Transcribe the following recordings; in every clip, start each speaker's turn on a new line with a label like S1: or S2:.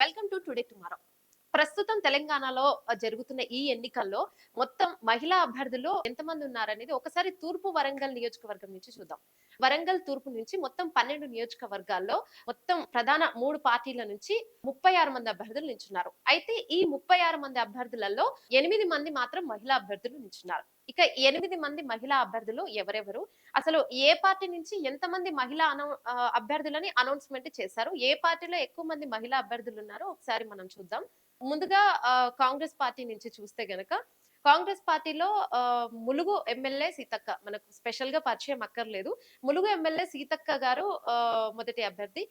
S1: Welcome to Today Tomorrow. ప్రస్తుతం తెలంగాణలో జరుగుతున్న ఈ ఎన్నికల్లో మొత్తం మహిళా అభ్యర్థులు ఎంతమంది ఉన్నారనేది ఒకసారి తూర్పు వరంగల్ నియోజకవర్గం నుంచి చూద్దాం. వరంగల్ తూర్పు నుంచి మొత్తం పన్నెండు నియోజకవర్గాల్లో మొత్తం ప్రధాన మూడు పార్టీల నుంచి ముప్పై ఆరు మంది అభ్యర్థులు నించున్నారు. అయితే ఈ ముప్పై ఆరు మంది అభ్యర్థులలో ఎనిమిది మంది మాత్రం మహిళా అభ్యర్థులు నించున్నారు. ఇక ఎనిమిది మంది మహిళా అభ్యర్థులు ఎవరెవరు? అసలు ఏ పార్టీ నుంచి ఎంతమంది మహిళా అనౌ అభ్యర్థులని అనౌన్స్మెంట్ చేశారు? ఏ పార్టీలో ఎక్కువ మంది మహిళా అభ్యర్థులు ఉన్నారో ఒకసారి మనం చూద్దాం. ముందుగా ఆ, కాంగ్రెస్ పార్టీ నుంచి చూస్తే గనక కాంగ్రెస్ పార్టీలో ఆ, ములుగు ఎమ్మెల్యే సీతక్క మనకు స్పెషల్గా పరిచయం అక్కర్లేదు. ములుగు ఎమ్మెల్యే సీతక్క గారు ఆ, మొదటి అభ్యర్థి.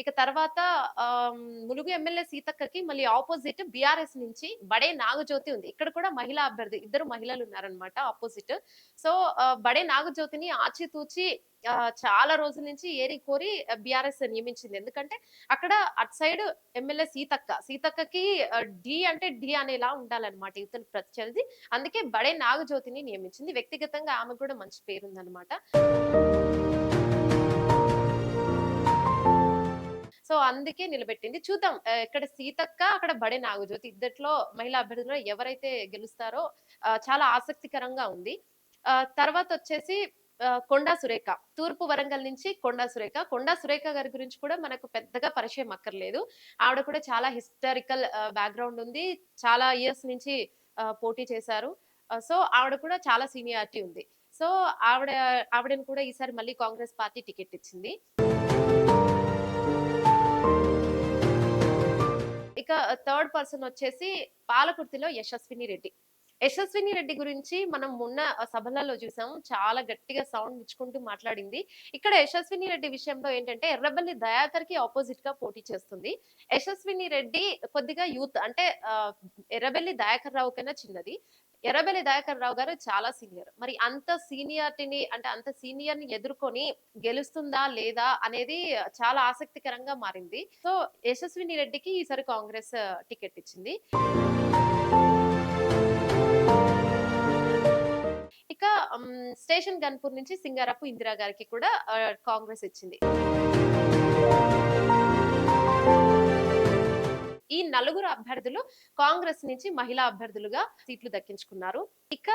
S1: ఇక తర్వాత ములుగు ఎమ్మెల్యే సీతక్కకి మళ్ళీ ఆపోజిట్ బీఆర్ఎస్ నుంచి బడే నాగజ్యోతి ఉంది. ఇక్కడ కూడా మహిళా అభ్యర్థి ఇద్దరు మహిళలు ఉన్నారనమాట ఆపోజిట్. సో బడే నాగజ్యోతిని ఆచితూచి చాలా రోజుల నుంచి ఏరి కోరి బీఆర్ఎస్ నియమించింది. ఎందుకంటే అక్కడ అట్ సైడ్ ఎమ్మెల్యే సీతక్క సీతక్కకి డి అంటే డి అనేలా ఉండాలన్నమాట ఇతను ప్రత్యర్థి. అందుకే బడే నాగజ్యోతిని నియమించింది. వ్యక్తిగతంగా ఆమె కూడా మంచి పేరుందనమాట సో అందుకే నిలబెట్టింది. చూద్దాం ఇక్కడ సీతక్క అక్కడ బడే నాగజ్యోతి ఇద్దట్లో మహిళా అభ్యర్థులు ఎవరైతే గెలుస్తారో చాలా ఆసక్తికరంగా ఉంది. ఆ, తర్వాత వచ్చేసి కొండా సురేఖ. తూర్పు వరంగల్ నుంచి కొండా సురేఖ. కొండా సురేఖ గారి గురించి కూడా మనకు పెద్దగా పరిచయం అక్కర్లేదు. ఆవిడ కూడా చాలా హిస్టారికల్ బ్యాక్గ్రౌండ్ ఉంది. చాలా ఇయర్స్ నుంచి పోటీ చేశారు. సో ఆవిడ కూడా చాలా సీనియారిటీ ఉంది. సో ఆవిడ ఆవిడని కూడా ఈసారి మళ్ళీ కాంగ్రెస్ పార్టీ టికెట్ ఇచ్చింది. ఇక థర్డ్ పర్సన్ వచ్చేసి పాలకుర్తిలో యశస్విని రెడ్డి. యశస్విని రెడ్డి గురించి మనం మొన్న సభలలో చూసాం చాలా గట్టిగా సౌండ్ ఇచ్చుకుంటూ మాట్లాడింది. ఇక్కడ యశస్విని రెడ్డి విషయంలో ఏంటంటే ఎర్రబల్లి దయాకర్కి ఆపోజిట్గా పోటీ చేస్తుంది. యశస్విని రెడ్డి కొద్దిగా యూత్ అంటే ఎర్రబెల్లి దయాకర్ రావు కన్నా చిన్నది. ఎర్రబెల్లి దయాకర్ రావు గారు చాలా సీనియర్. మరి అంత సీనియారిటీని అంటే అంత సీనియర్ని ఎదుర్కొని గెలుస్తుందా లేదా అనేది చాలా ఆసక్తికరంగా మారింది. సో యశస్విని రెడ్డికి ఈసారి కాంగ్రెస్ టికెట్ ఇచ్చింది. ఇక స్టేషన్ గన్పూర్ నుంచి సింగారపు ఇందిరా గారికి కూడా కాంగ్రెస్ ఇచ్చింది. నలుగురు అభ్యర్థులు కాంగ్రెస్ నుంచి మహిళా అభ్యర్థులుగా సీట్లు దక్కించుకున్నారు. ఇక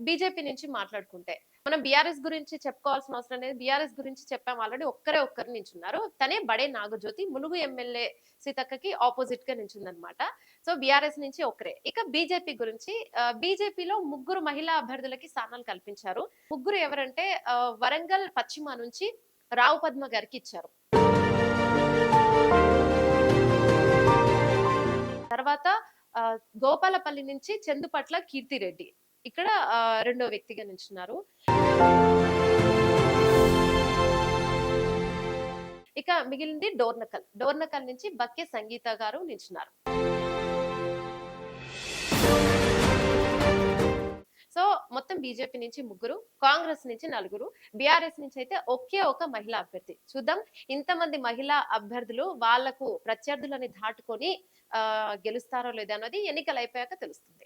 S1: బీజేపీ నుంచి మాట్లాడుకుంటే మనం బీఆర్ఎస్ గురించి చెప్పుకోవాల్సిన అవసరం లేదు. బీఆర్ఎస్ గురించి చెప్పాం ఆల్రెడీ ఒక్కరే ఒక్కరు నించున్నారు. తనే బడే నాగజ్యోతి ములుగు ఎమ్మెల్యే సీతక్కకి ఆపోజిట్గా నించుందనమాట సో బీఆర్ఎస్ నుంచి ఒకరే ఇక బీజేపీ గురించి బీజేపీలో ముగ్గురు మహిళా అభ్యర్థులకి స్థానాలు కల్పించారు. ముగ్గురు ఎవరంటే వరంగల్ పశ్చిమ నుంచి రావు పద్మ గారికి ఇచ్చారు. తర్వాత గోపాలపల్లి నుంచి చందుపట్ల కీర్తిరెడ్డి. ఇక్కడ రెండో వ్యక్తిగా నించున్నారు ఇక మిగిలింది డోర్నకల్. డోర్నకల్ నుంచి బక్కే సంగీత గారు నిల్చున్నారు. బీజేపీ నుంచి ముగ్గురు కాంగ్రెస్ నుంచి నలుగురు బీఆర్ఎస్ నుంచి అయితే ఒకే ఒక మహిళా అభ్యర్థి. చూద్దాం. ఇంతమంది మహిళా అభ్యర్థులు వాళ్ళకు ప్రత్యర్థులని దాటుకొని ఆ, గెలుస్తారో లేదో అన్నది ఎన్నికలు అయిపోయాక తెలుస్తుంది.